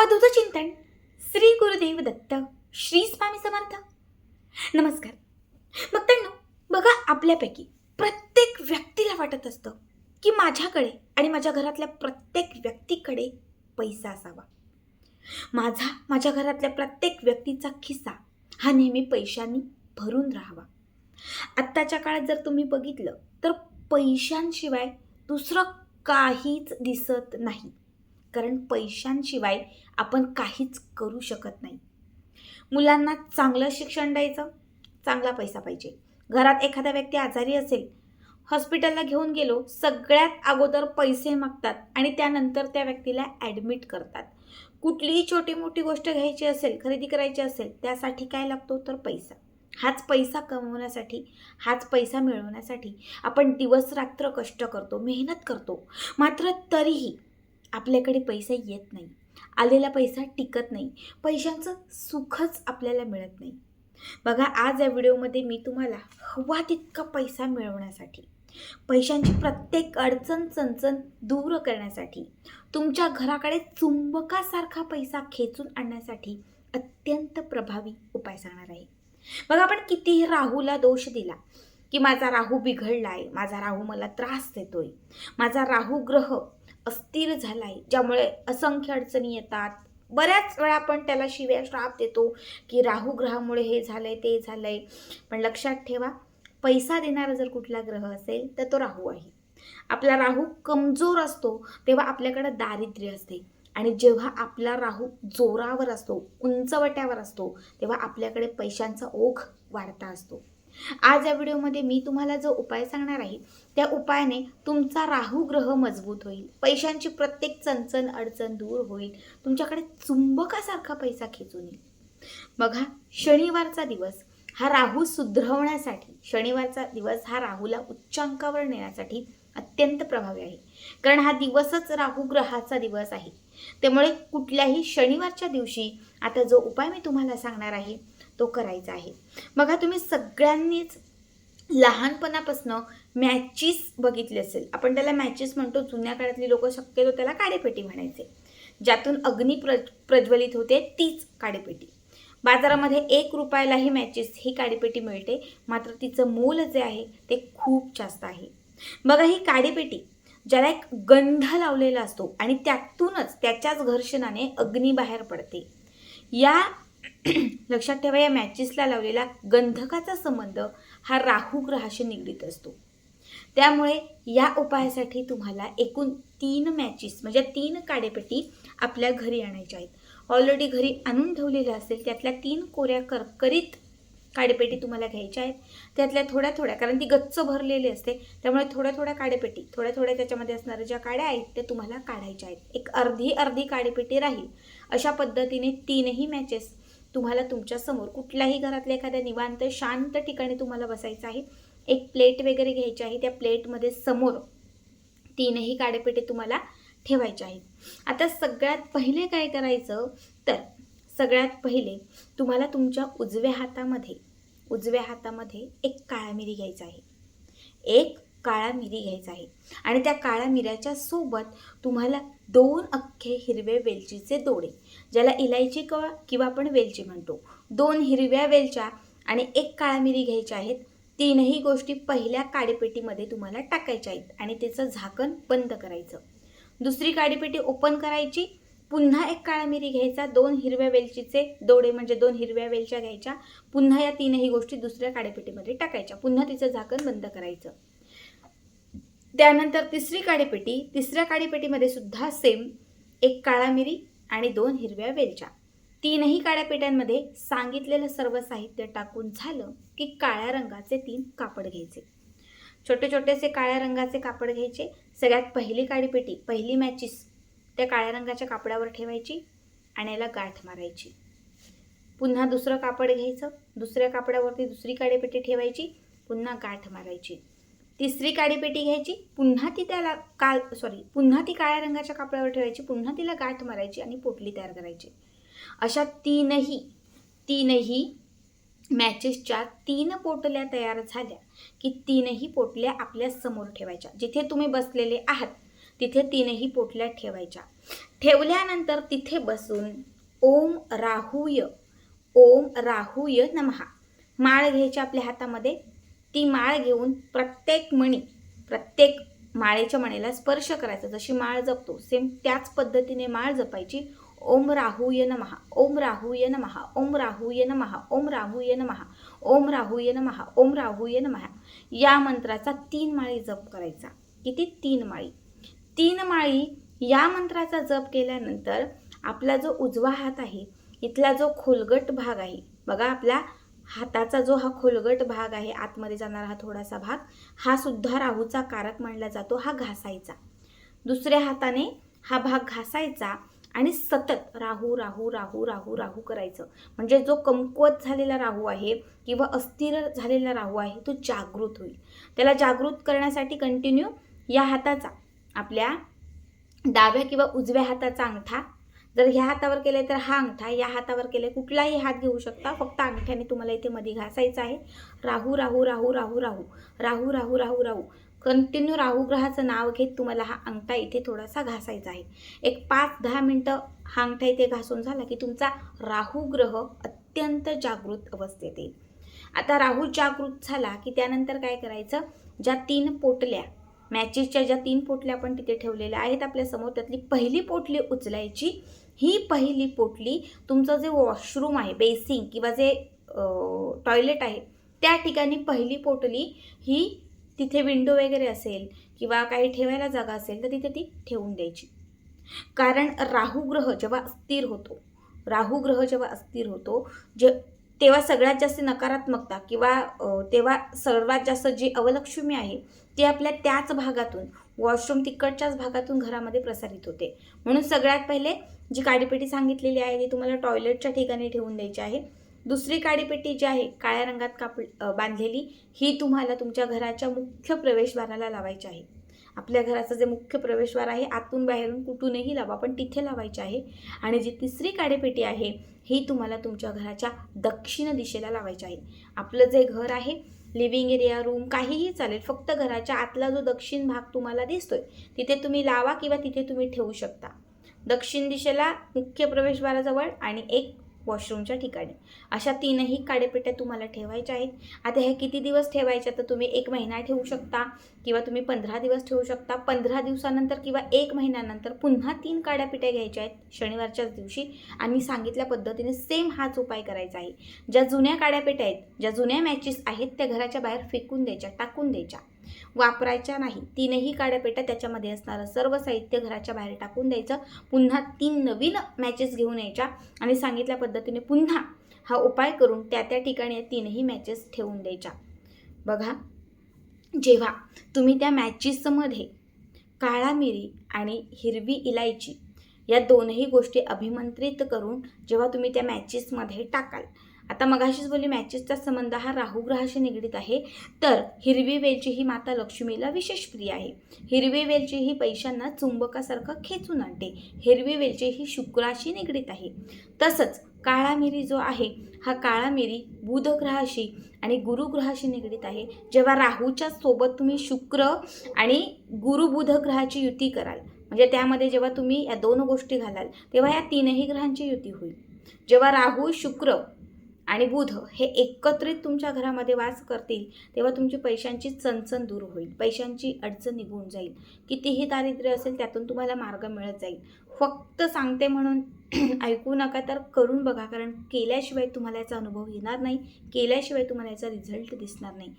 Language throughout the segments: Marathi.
अवधूत चिंतन श्री गुरुदेव दत्त श्री स्वामी समर्थ. नमस्कार. भक्तांनो बघा आपल्यापैकी प्रत्येक व्यक्तीला वाटत असतं की माझ्याकडे आणि माझ्या घरातल्या प्रत्येक व्यक्तीकडे पैसा असावा. माझा माझ्या घरातल्या प्रत्येक व्यक्तीचा खिस्सा हा नेहमी पैशांनी भरून राहावा. आत्ताच्या काळात जर तुम्ही बघितलं तर पैशांशिवाय दुसरं काहीच दिसत नाही. कारण पैशांशिवाय आपण काहीच करू शकत नाही. मुलांना चांगलं शिक्षण द्यायचं चांगला पैसा पाहिजे. घरात एखादा व्यक्ती आजारी असेल हॉस्पिटलला घेऊन गेलो सगळ्यात अगोदर पैसे मागतात आणि त्यानंतर त्या व्यक्तीला ॲडमिट करतात. कुठलीही छोटी मोठी गोष्ट घ्यायची असेल खरेदी करायची असेल त्यासाठी काय लागतो तर पैसा. हाच पैसा कमवण्यासाठी हाच पैसा मिळवण्यासाठी आपण दिवस रात्र कष्ट करतो मेहनत करतो. मात्र तरीही आपल्याकडे पैसा येत नाही. आलेला पैसा टिकत नाही. पैशांचं सुखच आपल्याला मिळत नाही. बघा आज या व्हिडिओमध्ये मी तुम्हाला हवा तितका पैसा मिळवण्यासाठी पैशांची प्रत्येक अडचण चणचण दूर करण्यासाठी तुमच्या घराकडे चुंबकासारखा पैसा खेचून आणण्यासाठी अत्यंत प्रभावी उपाय सांगणार आहे. बघा आपण कितीही राहूला दोष दिला की माझा राहू बिघडला आहे माझा राहू मला त्रास देतोय माझा राहू ग्रह अस्थिर झाला आहे ज्यामुळे असंख्य अडचणी येतात. बऱ्याच वेळा आपण त्याला शिव्या श्राप देतो की राहू ग्रहामुळे हे झालंय ते झालंय. पण लक्षात ठेवा पैसा देणारा जर कुठला ग्रह असेल तर तो राहू आहे. आपला राहू कमजोर असतो तेव्हा आपल्याकडे दारिद्र्य असते. आणि जेव्हा आपला राहू जोरावर असतो उंचवट्यावर असतो तेव्हा आपल्याकडे पैशांचा ओघ वाढता असतो. आज या व्हिडिओमध्ये मी तुम्हाला जो उपाय सांगणार आहे त्या उपायाने तुमचा राहू ग्रह मजबूत होईल. पैशांची प्रत्येक चणचण अडचण दूर होईल. तुमच्याकडे चुंबकासारखा पैसा खेचून येईल. बघा शनिवारचा दिवस हा राहू सुधरवण्यासाठी शनिवारचा दिवस हा राहूला उच्चांकावर नेण्यासाठी अत्यंत प्रभावी आहे. कारण हा दिवसच राहू ग्रहाचा दिवस आहे. त्यामुळे कुठल्याही शनिवारच्या दिवशी आता जो उपाय मी तुम्हाला सांगणार आहे तो करायचा आहे. बघा तुम्ही सगळ्यांनीच लहानपणापासून मॅचेस बघितले असेल. आपण त्याला मॅचेस म्हणतो जुन्या काळातली लोक शक्यतो त्याला काडेपेटी म्हणायचे. ज्यातून अग्नी प्र प्रज्वलित होते तीच काडेपेटी. बाजारामध्ये एक रुपयाला ही मॅचेस ही काडीपेटी मिळते. मात्र तिचं मोल जे आहे ते खूप जास्त आहे. बघा ही काडीपेटी ज्याला एक गंध लावलेला असतो आणि त्यातूनच त्याच्याच घर्षणाने अग्नी बाहेर पडते. या लक्षात ठेवा या मॅचेसला लावलेला गंधकाचा संबंध हा राहू ग्रहाशी निगडीत असतो. त्यामुळे या उपायासाठी तुम्हाला एकूण तीन मॅचेस म्हणजे तीन काडेपेटी आपल्या घरी आणायच्या आहेत. ऑलरेडी घरी आणून ठेवलेल्या असेल त्यातल्या तीन कोऱ्या करकरीत काडेपेटी तुम्हाला घ्यायच्या आहेत. त्यातल्या थोड्या थोड्या कारण ती गच्च भरलेली असते त्यामुळे थोड्या थोड्या काडेपेटी थोड्या थोड्या त्याच्यामध्ये असणाऱ्या ज्या काड्या आहेत त्या तुम्हाला काढायच्या आहेत. एक अर्धी अर्धी काडेपेटी राहील. अशा पद्धतीने तीनही मॅचेस तुम्हाला तुमच्यासमोर कुठल्याही घरातल्या एखाद्या निवांत शांत ठिकाणी तुम्हाला बसायचं आहे. एक प्लेट वगैरे घ्यायची आहे. त्या प्लेटमध्ये समोर तीनही काडेपेटे तुम्हाला ठेवायचे आहेत. आता सगळ्यात पहिले काय करायचं? तर सगळ्यात पहिले तुम्हाला तुमच्या उजव्या हातामध्ये उजव्या हातामध्ये एक काळा मिरी घ्यायचा आहे. एक काळा मिरी घ्यायचा आहे. आणि त्या काळ्या मिऱ्याच्या सोबत तुम्हाला दोन अख्खे हिरवे वेलचीचे दोडे ज्याला इलायची किंवा किंवा आपण वेलची म्हणतो. दोन हिरव्या वेलच्या आणि एक काळा मिरी घ्यायच्या आहेत. तीनही गोष्टी पहिल्या काडीपेटीमध्ये तुम्हाला टाकायच्या आहेत आणि त्याचं झाकण बंद करायचं. दुसरी काडीपेटी ओपन करायची. पुन्हा एक काळा मिरी घ्यायचा. दोन हिरव्या वेलचीचे दोडे म्हणजे दोन हिरव्या वेलच्या घ्यायच्या. पुन्हा या तीनही गोष्टी दुसऱ्या काडीपेटीमध्ये टाकायच्या. पुन्हा तिचं झाकण बंद करायचं. त्यानंतर तिसरी काडीपेटी तिसऱ्या काडीपेटीमध्ये सुद्धा सेम एक काळा मिरी आणि दोन हिरव्या वेलच्या. तीनही काड्यापेट्यांमध्ये सांगितलेलं सर्व साहित्य टाकून झालं की काळ्या रंगाचे तीन कापड घ्यायचे. छोटे छोटेसे काळ्या रंगाचे कापड घ्यायचे. सगळ्यात पहिली काडीपेटी पहिली मॅचीस त्या काळ्या रंगाच्या कापडावर ठेवायची आणि याला गाठ मारायची. पुन्हा दुसरं कापड घ्यायचं. दुसऱ्या कापडावरती दुसरी काडीपेटी ठेवायची. पुन्हा गाठ मारायची. तिसरी काडीपेटी घ्यायची पुन्हा ती त्याला काल सॉरी पुन्हा ती काळ्या रंगाच्या कापडावर ठेवायची पुन्हा तिला गाठ मारायची आणि पोटली तयार करायची. अशा तीनही तीनही मॅचेसच्या तीन पोटल्या तयार झाल्या की तीनही पोटल्या आपल्यासमोर ठेवायच्या. जिथे तुम्ही बसलेले आहात तिथे तीनही पोटल्या ठेवायच्या. ठेवल्यानंतर तिथे बसून ओम राहूय ओम राहूय नमहा. माळ घ्यायची आपल्या हातामध्ये ती माळ घेऊन प्रत्येक मणी प्रत्येक माळेच्या मणीला स्पर्श करायचा. जशी माळ जपतो सेम त्याच पद्धतीने माळ जपायची. ओम राहूय नमहा ओम राहूय नमहा ओम राहूय नमहा ओम राहूय नमहा ओम राहूय नमहा ओम राहूय नमहा या मंत्राचा तीन माळी जप करायचा. किती? तीन माळी. तीन माळी या मंत्राचा जप केल्यानंतर आपला जो उजवा हात आहे इथला जो खोलगट भाग आहे बघा आपला हाताचा जो हा खोलगट भाग आहे आतमध्ये जाणारा हा थोडासा भाग हा सुद्धा राहूचा कारक मानला जातो हा घासायचा. दुसऱ्या हाताने हा भाग घासायचा आणि सतत राहू राहू राहू राहू राहू करायचं. म्हणजे जो कमकुवत झालेला राहू आहे किंवा अस्थिर झालेला राहू आहे तो जागृत होईल. त्याला जागृत करण्यासाठी कंटिन्यू या हाताचा आपल्या डाव्या किंवा उजव्या हाताचा अंगठा जर ह्या हातावर केले तर हा अंगठा या हातावर केले कुठलाही हात घेऊ शकता. फक्त अंगठ्याने तुम्हाला इथे मध्ये घासायचं आहे. राहू राहू राहू राहू राहू राहू राहू राहू राहू. कंटिन्यू राहू ग्रहाचं नाव घेत तुम्हाला हा अंगठा इथे थोडासा घासायचा आहे. एक पाच दहा मिनटं हा अंगठा इथे घासून झाला की तुमचा राहू ग्रह अत्यंत जागृत अवस्थेत येईल. आता राहू जागृत झाला की त्यानंतर काय करायचं? ज्या तीन पोटल्या मॅचेसच्या ज्या तीन पोटल्या आपण तिथे ठेवलेल्या आहेत आपल्यासमोर त्यातली पहिली पोटली उचलायची. ही पहिली पोटली तुमचं जे वॉशरूम आहे बेसिंग किंवा जे टॉयलेट आहे त्या ठिकाणी पहिली पोटली ही तिथे विंडो वगैरे असेल किंवा काही ठेवायला जागा असेल तर तिथे ती ठेवून द्यायची. कारण राहू ग्रह जेव्हा अस्थिर होतो राहू ग्रह जेव्हा अस्थिर होतो जे तेव्हा सगळ्यात जास्त नकारात्मकता किंवा तेव्हा सर्वात जास्त जी अवलक्ष्मी आहे ती आपल्या त्याच भागातून वॉशरूम तिकडच्याच भागातून घरामध्ये प्रसारित होते. म्हणून सगळ्यात पहिले जी काडीपेटी सांगितलेली आहे ती तुम्हाला टॉयलेटच्या ठिकाणी ठेवून द्यायची आहे. दुसरी काडीपेटी जी आहे काळ्या रंगात काप बांधलेली ही तुम्हाला तुमच्या घराच्या मुख्य प्रवेशद्वाराला लावायची आहे. आपल्या घराचं जे मुख्य प्रवेशद्वार आहे आतून बाहेरून कुठूनही लावा पण तिथे लावायची आहे. आणि जी तिसरी काडेपेटी आहे ही तुम्हाला तुमच्या घराच्या दक्षिण दिशेला लावायची आहे. आपलं जे घर आहे लिव्हिंग एरिया रूम काहीही चालेल फक्त घराच्या आतला जो दक्षिण भाग तुम्हाला दिसतोय तिथे तुम्ही लावा किंवा तिथे तुम्ही ठेवू शकता. दक्षिण दिशेला मुख्य प्रवेशद्वाराजवळ आणि एक वॉशरूमच्या ठिकाणी. अशा तीनही काडेपेट्या तुम्हाला ठेवायच्या आहेत. आता हे किती दिवस ठेवायच्या तर तुम्ही एक महिना ठेवू शकता किंवा तुम्ही पंधरा दिवस ठेवू शकता. पंधरा दिवसानंतर किंवा एक महिन्यानंतर पुन्हा तीन काड्यापिट्या घ्यायच्या आहेत शनिवारच्याच दिवशी. आणि सांगितल्या पद्धतीने सेम हाच उपाय करायचा आहे. ज्या जुन्या काड्यापेट्या आहेत ज्या जुन्या मॅचेस आहेत त्या घराच्या बाहेर फेकून द्यायच्या टाकून द्यायच्या. वापरायच्या नाही. तीनही काड्यापेट्या त्याच्यामध्ये असणारं. सर्व साहित्य घराच्या बाहेर टाकून द्यायचं. पुन्हा तीन नवीन मॅचेस घेऊन यायच्या. आणि सांगितल्या पद्धतीने पुन्हा हा उपाय करून त्या त्या ठिकाणी या तीनही मॅचेस ठेवून द्यायच्या. बघा जेव्हा तुम्ही त्या मॅचेसमध्ये काळा मिरी आणि हिरवी इलायची या दोनही गोष्टी अभिमंत्रित करून जेव्हा तुम्ही त्या मॅचेसमध्ये टाकाल आता मगाशीच बोलली मॅचेसचा संबंध हा राहू ग्रहाशी निगडीत आहे. तर हिरवी वेलची ही माता लक्ष्मीला विशेष प्रिय आहे. हिरवी वेलची ही पैशांना चुंबकासारखं खेचून आणते. हिरवी वेलची ही शुक्राशी निगडीत आहे. तसंच काळा मिरी जो आहे हा काळा मिरी बुध ग्रहाशी आणि गुरु ग्रहाशी निगडीत आहे. जेव्हा राहूच्या सोबत तुम्ही शुक्र आणि गुरु बुध ग्रहाची युती कराल म्हणजे त्यामध्ये जेव्हा तुम्ही या दोन गोष्टी घालाल तेव्हा या तीनही ग्रहांची युती होईल. जेव्हा राहू शुक्र आणि बुध हे एकत्रित तुमच्या घरामध्ये वास करतील तेव्हा तुमची पैशांची चणचण दूर होईल. पैशांची अडचण निघून जाईल. कितीही दारिद्र्य असेल त्यातून तुम्हाला मार्ग मिळत जाईल. फक्त सांगते म्हणून ऐकू नका तर करून बघा कारण केल्याशिवाय तुम्हाला याचा अनुभव येणार नाही केल्याशिवाय तुम्हाला याचा रिझल्ट दिसणार नाही.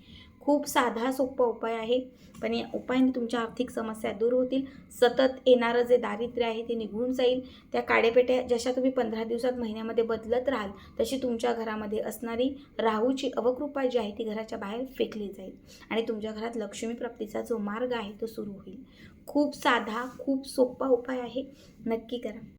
खूप साधा सोपा उपाय आहे. पण या उपायाने तुमच्या आर्थिक समस्या दूर होतील. सतत येणारं जे दारिद्र्य आहे ते निघून जाईल. त्या काडेपेट्या जशा तुम्ही पंधरा दिवसात महिन्यामध्ये बदलत राहाल तशी तुमच्या घरामध्ये असणारी राहूची अवकृपा जी आहे ती घराच्या बाहेर फेकली जाईल. आणि तुमच्या घरात लक्ष्मी प्राप्तीचा जो मार्ग आहे तो सुरू होईल. खूप साधा खूप सोपा उपाय आहे. नक्की करा.